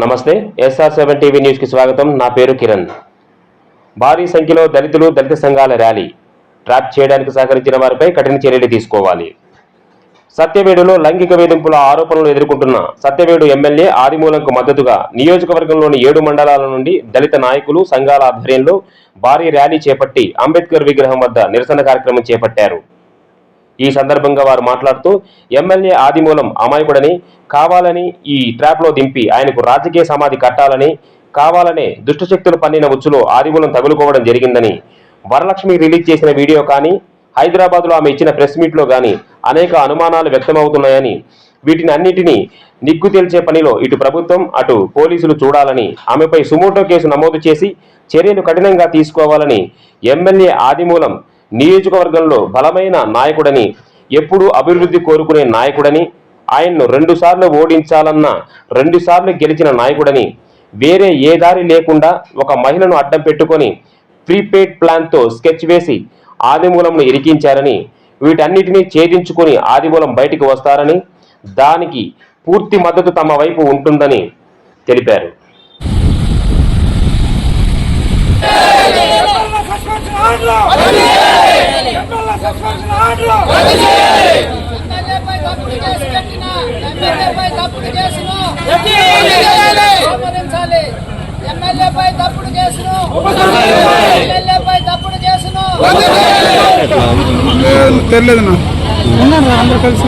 నమస్తే SR seven TV న్యూస్కి స్వాగతం. నా పేరు కిరణ్. భారీ సంఖ్యలో దళితులు దళిత సంఘాల ర్యాలీ. ట్రాప్ చేయడానికి సహకరించిన వారిపై కఠిన చర్యలు తీసుకోవాలి. సత్యవేడులో లైంగిక వేధింపుల ఆరోపణలు ఎదుర్కొంటున్న సత్యవేడు ఎమ్మెల్యే ఆదిమూలంకు మద్దతుగా నియోజకవర్గంలోని ఏడు మండలాల నుండి దళిత నాయకులు సంఘాల ఆధ్వర్యంలో భారీ ర్యాలీ చేపట్టి అంబేద్కర్ విగ్రహం వద్ద నిరసన కార్యక్రమం చేపట్టారు. ఈ సందర్భంగా వారు మాట్లాడుతూ ఎమ్మెల్యే ఆదిమూలం అమాయకుడని కావాలని ఈ ట్రాప్లో దింపి ఆయనకు రాజకీయ సమాధి కట్టాలని కావాలనే దుష్టశక్తులు పన్నిన ఉచ్చులో ఆదిమూలం తగులుకోవడం జరిగిందని వరలక్ష్మి రిలీజ్ చేసిన వీడియో కానీ హైదరాబాద్లో ఆమె ఇచ్చిన ప్రెస్ మీట్లో కానీ అనేక అనుమానాలు వ్యక్తమవుతున్నాయని వీటిని అన్నిటినీ నిగ్గు తేల్చే పనిలో ఇటు ప్రభుత్వం అటు పోలీసులు చూడాలని ఆమెపై సుమోటో కేసు నమోదు చేసి చర్యలు కఠినంగా తీసుకోవాలని ఎమ్మెల్యే ఆదిమూలం నియోజకవర్గంలో బలమైన నాయకుడని ఎప్పుడూ అభివృద్ధి కోరుకునే నాయకుడని ఆయన్ను రెండుసార్లు ఓడించాలన్న రెండుసార్లు గెలిచిన నాయకుడని వేరే ఏ దారి లేకుండా ఒక మహిళను అడ్డం పెట్టుకొని ప్రీపెయిడ్ ప్లాన్తో స్కెచ్ వేసి ఆదిమూలంను ఇరికించారని వీటన్నిటినీ ఛేదించుకొని ఆదిమూలం బయటికి వస్తారని దానికి పూర్తి మద్దతు తమ వైపు ఉంటుందని తెలిపారు. Suspension order MLA suspension order ఎమ్మెల్యేపై తప్పుడు కేసు పెట్టిన ఎమ్మెల్యేపై తప్పుడు కేసును ఆమోదించాలి ఎమ్మెల్యేపై తప్పుడు కేసును ఎమ్మెల్యేపై తప్పుడు కేసును తెలియదు అందరు కలిసి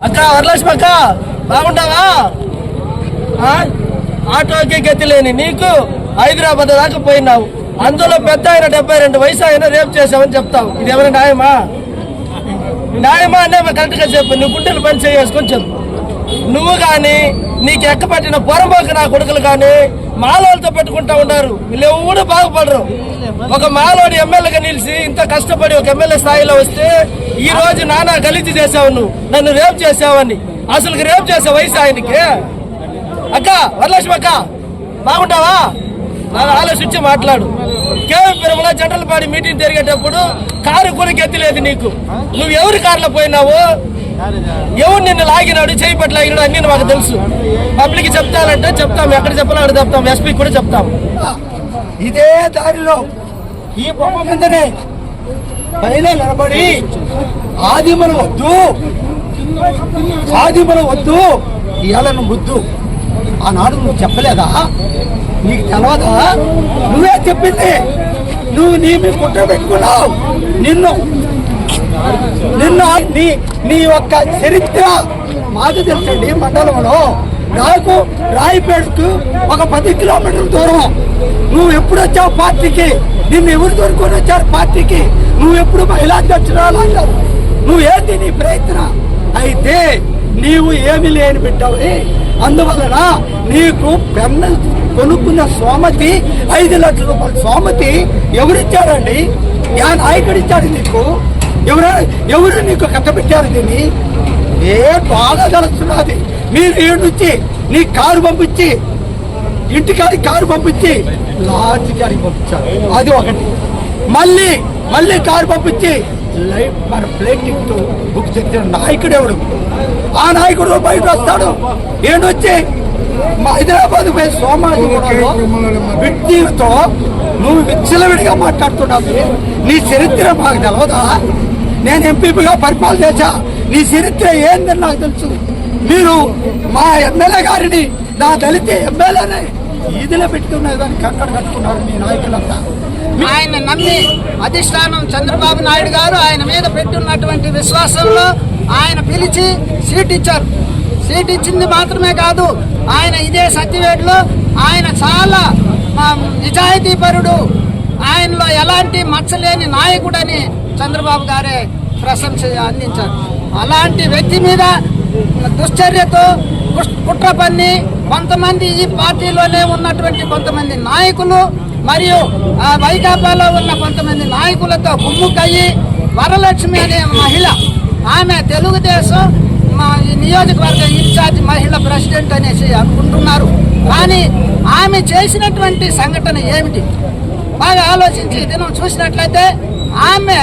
అక్క వరలక్ష్మి అక్క బాగుంటావా ఆ? ఆటోకి గతి లేని నీకు హైదరాబాద్ దాకా పోయినావు. అందులో పెద్ద ఆయన డెబ్బై రెండు వయసు ఆయన రేపు చేసావని చెప్తావు. ఇది ఎవరైనా న్యాయమా? న్యాయమా అనే కరెక్ట్గా చెప్పు. నువ్వు గుండెలు పని చేసుకొని చెప్పు. నువ్వు కానీ నీకు ఎక్కపట్టిన పొరమోకి నా కొడుకులు కానీ మాలోళ్ళతో పెట్టుకుంటా ఉన్నారు. వీళ్ళు ఎవరు బాగుపడరు. ఒక మాలోని ఎమ్మెల్యేగా నిలిచి ఇంత కష్టపడి ఒక ఎమ్మెల్యే స్థాయిలో వస్తే ఈ రోజు నానా గలీజు చేసావు నువ్వు. నన్ను రేపు చేసావని అసలు రేపు చేసే వయసు ఆయనకి. అక్క వరలక్ష్మి అక్క బాగుంటావా? నాకు ఆలోచించి మాట్లాడు. కేవలం కేవీపురంలో జంటలపాడి మీటింగ్ జరిగేటప్పుడు కారు కూడా గెత్తలేదు నీకు. నువ్వు ఎవరి కారులో పోయినావు? ఎవరు నిన్ను లాగినాడు చేయి పట్ల లాగినాడు అన్ని మాకు తెలుసు. పబ్లిక్ చెప్తానంటే చెప్తాం ఎక్కడ చెప్పాలో అక్కడ చెప్తాం ఎస్పీ కూడా చెప్తాం. ఇదే దారిలో ఈ బొమ్మ పైన నిలబడి ఆదిమను వద్దు. ఆదిమను వద్దు. ఇయాలను ముద్దు. ఆనాడు నువ్వు చెప్పలేదా? నీకు తెలవదా? నువ్వే చెప్పింది. నువ్వు నీ మీ కుట్ర పెట్టుకున్నావు. నిన్ను నిన్న నీ నీ యొక్క చరిత్ర మాకు తెలుసండి మండలంలో. నాకు రాయిపేటకు ఒక పది కిలోమీటర్ల దూరం. నువ్వు ఎప్పుడు వచ్చావు పార్టీకి? నిన్ను ఎవరు దొరుకుని వచ్చారు పార్టీకి? నువ్వు ఎప్పుడు మహిళా అధ్యక్షురాలు అన్నారు నువ్వు నీ ప్రయత్నం? అయితే నీవు ఏమి లేని బిడ్డవి. అందువలన నీకు పెన్న కొనుక్కున్న సోమతి ఐదు లక్షల రూపాయల. సోమతి ఎవరిచ్చారండి యా నాయకుడు ఇచ్చాడు నీకు. ఎవరు ఎవరు నీకు కట్టబెట్టారు దీన్ని? ఏ బాగా తెలుస్తున్నది మీరు ఈ నీ కారు పంపించి ఇంటికాడికి కారు పంపించి లాడ్జ్ గారికి పంపించారు అది ఒకటి. మళ్ళీ మళ్ళీ కారు పంపించి లైఫ్ మన ప్లేట్ టికెట్ బుక్ చేసిన నాయకుడు ఎవడు? ఆ నాయకుడు బయట వస్తాడు? ఏంటొచ్చి మా హైదరాబాద్ పోయి సోమాజిగూడలో వ్యక్తితో నువ్వు విచ్చలవిడిగా మాట్లాడుతున్నావు. నీ చరిత్ర మాకు తెలవదా? నేను ఎంపీగా పరిపాలన చేశా. నీ చరిత్ర ఏందని నాకు తెలుసు. మీరు మా ఎమ్మెల్యే గారిని నా దళిత ఎమ్మెల్యేని ఈదిలో పెట్టుకునే దానికి అక్కడ కట్టుకున్నారు మీ నాయకులంతా. ఆయన నమ్మి అధిష్టానం చంద్రబాబు నాయుడు గారు ఆయన మీద పెట్టున్నటువంటి విశ్వాసంలో ఆయన పిలిచి సీట్ ఇచ్చారు. సీట్ ఇచ్చింది మాత్రమే కాదు ఆయన ఇదే సత్యవేటలో ఆయన చాలా నిజాయితీపరుడు. ఆయనలో ఎలాంటి మచ్చలేని నాయకుడని చంద్రబాబు గారే ప్రశంస అందించారు. అలాంటి వ్యక్తి మీద దుశ్చర్యతో కుట్ర పన్ని కొంతమంది ఈ పార్టీలోనే ఉన్నటువంటి కొంతమంది నాయకులు మరియు ఆ వైకాపాలో ఉన్న కొంతమంది నాయకులతో గుమ్ముకయ్యి వరలక్ష్మి అనే మహిళ ఆమె తెలుగుదేశం మా ఈ నియోజకవర్గ ఇన్ఛార్జ్ మహిళ ప్రెసిడెంట్ అనేసి అనుకుంటున్నారు. కానీ ఆమె చేసినటువంటి సంఘటన ఏమిటి? బాగా ఆలోచించి దినం చూసినట్లయితే ఆమె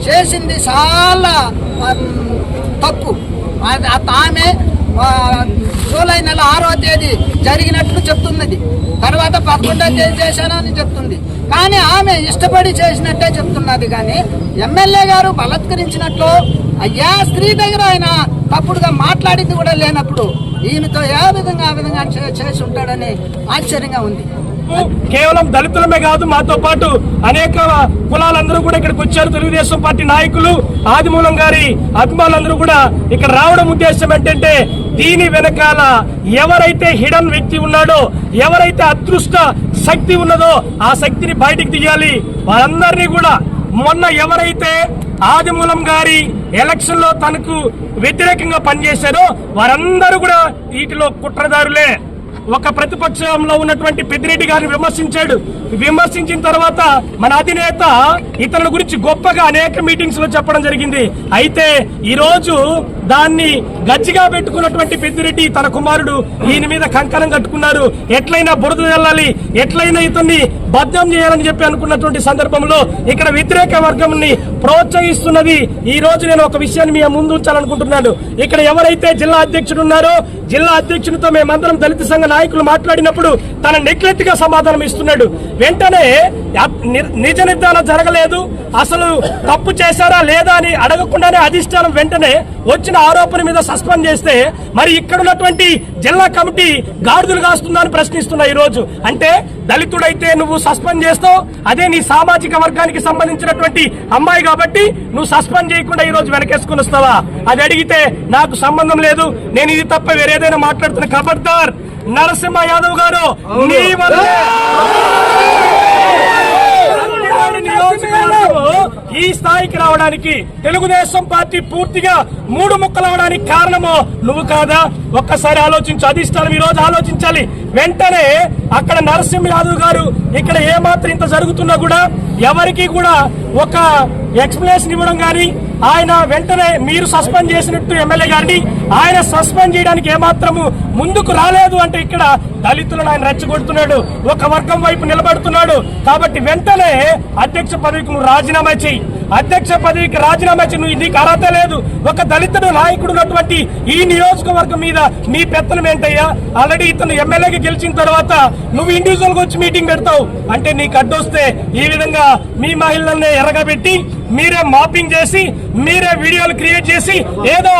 చేసింది చాలా తప్పు. అది- ఆమె జూలై నెల ఆరో తేదీ జరిగినట్లు చెప్తున్నది. తర్వాత పదకొండో తేదీ చేశానని చెప్తుంది. కానీ ఆమె ఇష్టపడి చేసినట్టే చెప్తున్నది కానీ ఎమ్మెల్యే గారు బలత్కరించినట్లు అయ్యా స్త్రీ దగ్గర ఆయన తప్పుడుగా మాట్లాడింది కూడా లేనప్పుడు ఈయనతో ఏ విధంగా ఆ విధంగా చే- చేసి ఉంటాడని ఆశ్చర్యంగా ఉంది. కేవలం దళితులమే కాదు మాతో పాటు అనేక కులాలందరూ కూడా ఇక్కడికి వచ్చారు. తెలుగుదేశం పార్టీ నాయకులు ఆదిమూలం గారి అభిమానులందరూ కూడా ఇక్కడ రావడం ఉద్దేశం ఏంటంటే దీని వెనకాల ఎవరైతే హిడన్ వ్యక్తి ఉన్నాడో ఎవరైతే అదృష్ట శక్తి ఉన్నదో ఆ శక్తిని బయటికి తీయాలి. వారందరినీ కూడా మొన్న ఎవరైతే ఆదిమూలం గారి ఎలక్షన్లో తనకు వ్యతిరేకంగా పనిచేశారో వారందరూ కూడా వీటిలో కుట్రదారులే. ఒక ప్రతిపక్షంలో ఉన్నటువంటి పెద్దిరెడ్డి గారిని విమర్శించాడు. విమర్శించిన తర్వాత మన అధినేత ఇతరుల గురించి గొప్పగా అనేక మీటింగ్స్లో చెప్పడం జరిగింది. అయితే ఈ రోజు దాన్ని గచ్చిగా పెట్టుకున్నటువంటి పెద్దిరెడ్డి తన కుమారుడు ఈయన మీద కంకణం కట్టుకున్నారు. ఎట్లయినా బురద వెళ్ళాలి. ఎట్లయినా ఇతన్ని బద్దం చేయాలని చెప్పి అనుకున్నటువంటి సందర్భంలో ఇక్కడ వ్యతిరేక వర్గంని ప్రోత్సహిస్తున్నది. ఈ రోజు నేను ఒక విషయాన్ని మీ ముందు ఉంచాలనుకుంటున్నాను. ఇక్కడ ఎవరైతే జిల్లా అధ్యక్షుడు ఉన్నారో జిల్లా అధ్యక్షునితో మేమందరం దళిత సంఘ నాయకులు మాట్లాడినప్పుడు తన నెగ్లెక్ట్గా సమాధానం ఇస్తున్నాడు. వెంటనే నిజ నిర్ధారణ జరగలేదు. అసలు తప్పు చేశారా లేదా అని అడగకుండానే అధిష్టానం వెంటనే వచ్చిన ఆరోపణ మీద సస్పెండ్ చేస్తే మరి ఇక్కడ ఉన్నటువంటి జిల్లా కమిటీ గాడిదలు కాస్తుందని ప్రశ్నిస్తున్నా ఈ రోజు అంటే దళితుడైతే నువ్వు సస్పెండ్ చేస్తావు అదే నీ సామాజిక వర్గానికి సంబంధించినటువంటి అమ్మాయి కాబట్టి నువ్వు సస్పెండ్ చేయకుండా ఈ రోజు వెనకేసుకుని వస్తావా? అది అడిగితే నాకు సంబంధం లేదు నేను ఇది తప్ప వేరేదైనా మాట్లాడుతున్న ఖబర్దార్ నరసింహ యాదవ్ గారు నీ వల్లే. ఈ స్థాయికి రావడానికి తెలుగుదేశం పార్టీ పూర్తిగా మూడు ముక్కలు అవడానికి కారణము నువ్వు కాదా? ఒక్కసారి ఆలోచించు అధిష్టానం ఈ రోజు ఆలోచించాలి. వెంటనే అక్కడ నరసింహ యాదవ్ గారు ఇక్కడ ఏమాత్రం ఇంత జరుగుతున్నా కూడా ఎవరికి కూడా ఒక ఎక్స్ప్లెనేషన్ ఇవ్వడం కానీ ఆయన వెంటనే మీరు సస్పెండ్ చేసినట్టు ఎమ్మెల్యే గారిని ఆయన సస్పెండ్ చేయడానికి ఏమాత్రము ముందుకు రాలేదు అంటే ఇక్కడ దళితులను ఆయన రెచ్చగొడుతున్నాడు. ఒక వర్గం వైపు నిలబడుతున్నాడు. కాబట్టి వెంటనే అధ్యక్ష పదవికి నువ్వు రాజీనామా చేయి అధ్యక్ష పదవికి రాజీనామా చేయి నువ్వు నీకు అర్హత లేదు. ఒక దళితుడు నాయకుడు ఉన్నటువంటి ఈ నియోజకవర్గం మీద నీ పెత్తనం ఏంటయ్యా? ఆల్రెడీ ఇతను ఎమ్మెల్యేకి గెలిచిన తర్వాత నువ్వు ఇండివిజువల్గా వచ్చి మీటింగ్ పెడతావు. అంటే నీకు అడ్డొస్తే ఈ విధంగా మీ మహిళల్ని ఎరగబెట్టి మీరే మాపింగ్ చేసి మీరే వీడియోలు క్రియేట్ చేసి ఏదో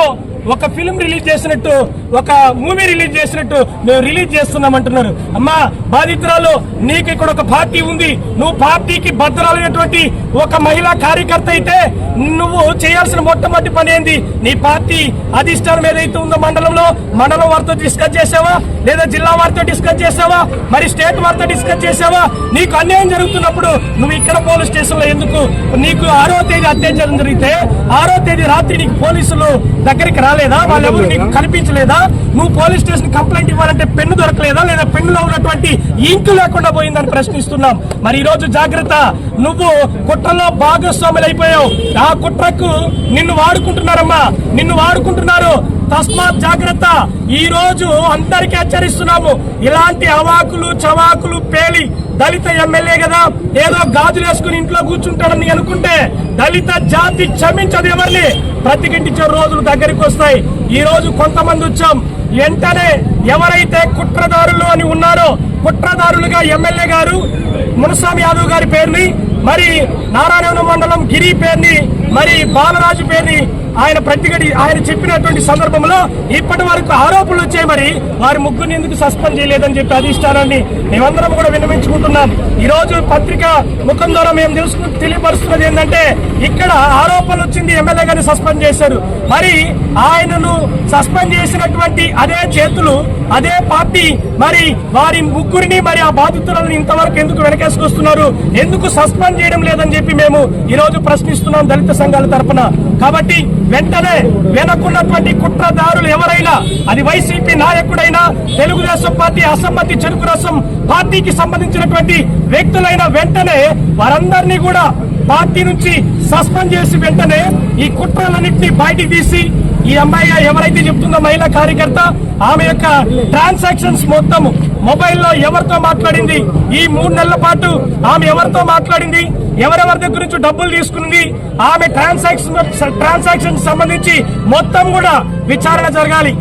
ఒక ఫిల్మ్ రిలీజ్ చేసినట్టు ఒక మూవీ రిలీజ్ చేసినట్టు మేము రిలీజ్ చేస్తున్నాం అంటున్నారు అమ్మా బాధితురాలు నీకు ఇక్కడ ఒక పార్టీ ఉంది. నువ్వు పార్టీకి భద్రాలైనటువంటి ఒక మహిళా కార్యకర్త అయితే నువ్వు చేయాల్సిన మొట్టమొదటి పని ఏంది? నీ పార్టీ అధిష్టానం ఏదైతే ఉందో మండలంలో మండలం వారితో డిస్కస్ చేసావా లేదా జిల్లా వారితో డిస్కస్ చేసావా మరి స్టేట్ వారితో డిస్కస్ చేసావా నీకు అన్యాయం జరుగుతున్నప్పుడు నువ్వు ఇక్కడ పోలీస్ స్టేషన్లో ఎందుకు నీకు ఆరో తేదీ అత్యాచారం జరిగితే ఆరో తేదీ రాత్రి నీకు పోలీసులు దగ్గరికి రాలేదా? వాళ్ళెవరు నీకు కనిపించలేదా? నువ్వు పోలీస్ స్టేషన్ కంప్లైంట్ ఇవ్వాలంటే పెన్ను దొరకలేదా? లేదా పెన్నులో ఉన్నటువంటి ఇంకు లేకుండా పోయిందని ప్రశ్నిస్తున్నాం. మరి ఈ రోజు జాగ్రత్త. నువ్వు కుట్రలో భాగస్వాములు అయిపోయావు ఆ కుట్రకు నిన్ను వాడుకుంటున్నారమ్మా. నిన్ను వాడుకుంటున్నారు. తస్మాత్ జాగ్రత్త. ఈ రోజు అందరికీ హెచ్చరిస్తున్నాము. ఇలాంటి అవాకులు చవాకులు పేలి దళిత ఎమ్మెల్యే కదా ఏదో గాజులు వేసుకుని ఇంట్లో కూర్చుంటాడని అనుకుంటే దళిత జాతి క్షమించదు ఎవరిని. ప్రతిఘటించే రోజులు దగ్గరికి వస్తాయి. ఈ రోజు కొంతమంది వచ్చాం. వెంటనే ఎవరైతే కుట్రదారులు అని ఉన్నారో కుట్రదారులుగా ఎమ్మెల్యే గారు మునస్వామి యాదవ్ గారి పేరుని మరి నారాయణ మండలం గిరి పేరుని మరి బాలరాజు పేరుని ఆయన ప్రతిగడి ఆయన చెప్పినటువంటి సందర్భంలో ఇప్పటి వరకు ఆరోపణలు వచ్చాయి. మరి వారి ముగ్గురిని ఎందుకు సస్పెండ్ చేయలేదని చెప్పి అధిష్టానాన్ని మేమందరం కూడా విన్నవించుకుంటున్నాం. ఈ రోజు పత్రిక ముఖం ద్వారా మేము తెలుసుకు తెలియపరుస్తున్నది ఏంటంటే ఇక్కడ ఆరోపణలు వచ్చింది ఎమ్మెల్యే గారిని సస్పెండ్ చేశారు. మరి ఆయనను సస్పెండ్ చేసినటువంటి అదే చేతులు అదే పార్టీ మరి వారి ముగ్గురిని మరి ఆ బాధితులను ఇంతవరకు ఎందుకు వెనకేసుకొస్తున్నారు ఎందుకు సస్పెండ్ చేయడం లేదని చెప్పి మేము ఈ రోజు ప్రశ్నిస్తున్నాం దళిత సంఘాల తరఫున కాబట్టి వెంటనే వెనకున్నటువంటి కుట్రదారులు ఎవరైనా అది వైసీపీ నాయకుడైనా తెలుగుదేశం పార్టీ అసమ్మతి చెరుకు రసం పార్టీకి సంబంధించినటువంటి వ్యక్తులైన వెంటనే వారందరినీ కూడా పార్టీ నుంచి సస్పెండ్ చేసి వెంటనే ఈ కుట్రలన్నింటినీ బయటికి తీసి ఈ అమ్మాయి ఎవరైతే చెప్తుందో మహిళా కార్యకర్త ఆమె యొక్క ట్రాన్సాక్షన్స్ మొత్తం మొబైల్లో ఎవరితో మాట్లాడింది? ఈ మూడు నెలల పాటు ఆమె ఎవరితో మాట్లాడింది? ఎవరెవరి దగ్గర నుంచి డబ్బులు తీసుకుంది? ఆమె ట్రాన్సాక్షన్ ట్రాన్సాక్షన్ సంబంధించి మొత్తం కూడా విచారణ జరగాలి.